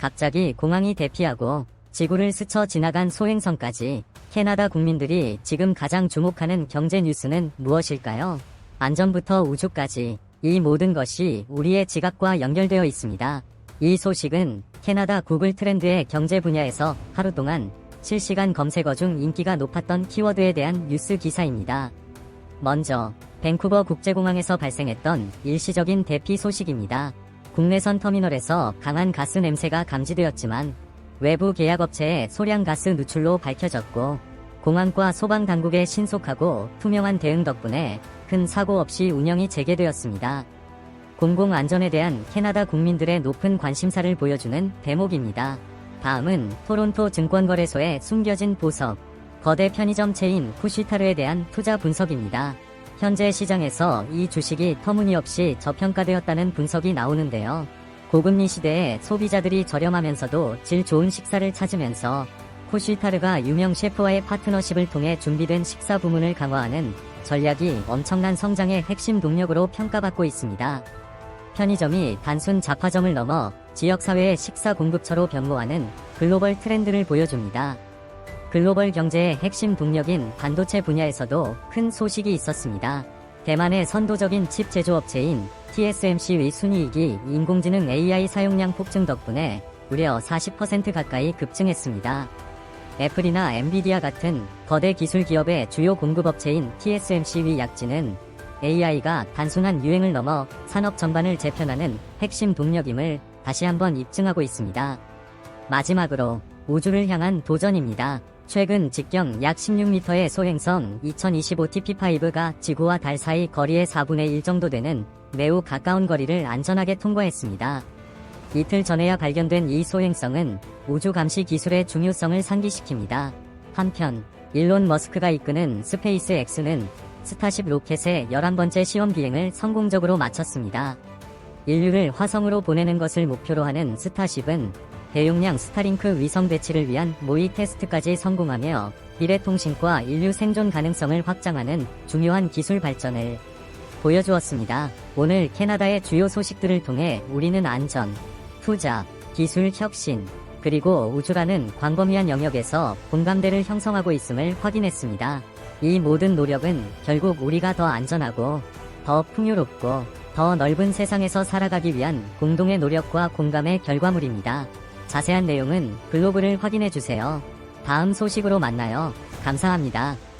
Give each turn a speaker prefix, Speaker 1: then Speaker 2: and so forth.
Speaker 1: 갑자기 공항이 대피하고 지구를 스쳐 지나간 소행성까지 캐나다 국민들이 지금 가장 주목하는 경제 뉴스는 무엇일까요? 안전부터 우주까지 이 모든 것이 우리의 지갑과 연결되어 있습니다. 이 소식은 캐나다 구글 트렌드의 경제 분야에서 하루 동안 실시간 검색어 중 인기가 높았던 키워드에 대한 뉴스 기사입니다. 먼저 밴쿠버 국제공항에서 발생했던 일시적인 대피 소식입니다. 국내선 터미널에서 강한 가스 냄새가 감지되었지만 외부 계약업체의 소량 가스 누출로 밝혀졌고 공항과 소방 당국의 신속하고 투명한 대응 덕분에 큰 사고 없이 운영이 재개되었습니다. 공공안전에 대한 캐나다 국민들의 높은 관심사를 보여주는 대목입니다. 다음은 토론토 증권거래소의 숨겨진 보석, 거대 편의점 체인 푸시타르에 대한 투자 분석입니다. 현재 시장에서 이 주식이 터무니없이 저평가되었다는 분석이 나오는데요. 고금리 시대에 소비자들이 저렴하면서도 질 좋은 식사를 찾으면서 푸시타르가 유명 셰프와의 파트너십을 통해 준비된 식사 부문을 강화하는 전략이 엄청난 성장의 핵심 동력으로 평가받고 있습니다. 편의점이 단순 잡화점을 넘어 지역사회의 식사 공급처로 변모하는 글로벌 트렌드를 보여줍니다. 글로벌 경제의 핵심 동력인 반도체 분야에서도 큰 소식이 있었습니다. 대만의 선도적인 칩 제조업체인 TSMC의 순이익이 인공지능 AI 사용량 폭증 덕분에 무려 40% 가까이 급증했습니다. 애플이나 엔비디아 같은 거대 기술 기업의 주요 공급업체인 TSMC의 약진은 AI가 단순한 유행을 넘어 산업 전반을 재편하는 핵심 동력임을 다시 한번 입증하고 있습니다. 마지막으로 우주를 향한 도전입니다. 최근 직경 약 16m의 소행성 2025 TP5가 지구와 달 사이 거리의 4분의 1 정도 되는 매우 가까운 거리를 안전하게 통과했습니다. 이틀 전에야 발견된 이 소행성은 우주 감시 기술의 중요성을 상기시킵니다. 한편 일론 머스크가 이끄는 스페이스 X는 스타쉽 로켓의 11번째 시험 비행을 성공적으로 마쳤습니다. 인류를 화성으로 보내는 것을 목표로 하는 스타쉽은 대용량 스타링크 위성 배치를 위한 모의 테스트까지 성공하며 미래통신과 인류 생존 가능성을 확장하는 중요한 기술 발전을 보여주었습니다. 오늘 캐나다의 주요 소식들을 통해 우리는 안전, 투자, 기술 혁신, 그리고 우주라는 광범위한 영역에서 공감대를 형성하고 있음을 확인했습니다. 이 모든 노력은 결국 우리가 더 안전하고 더 풍요롭고 더 넓은 세상에서 살아가기 위한 공동의 노력과 공감의 결과물입니다. 자세한 내용은 블로그를 확인해 주세요. 다음 소식으로 만나요. 감사합니다.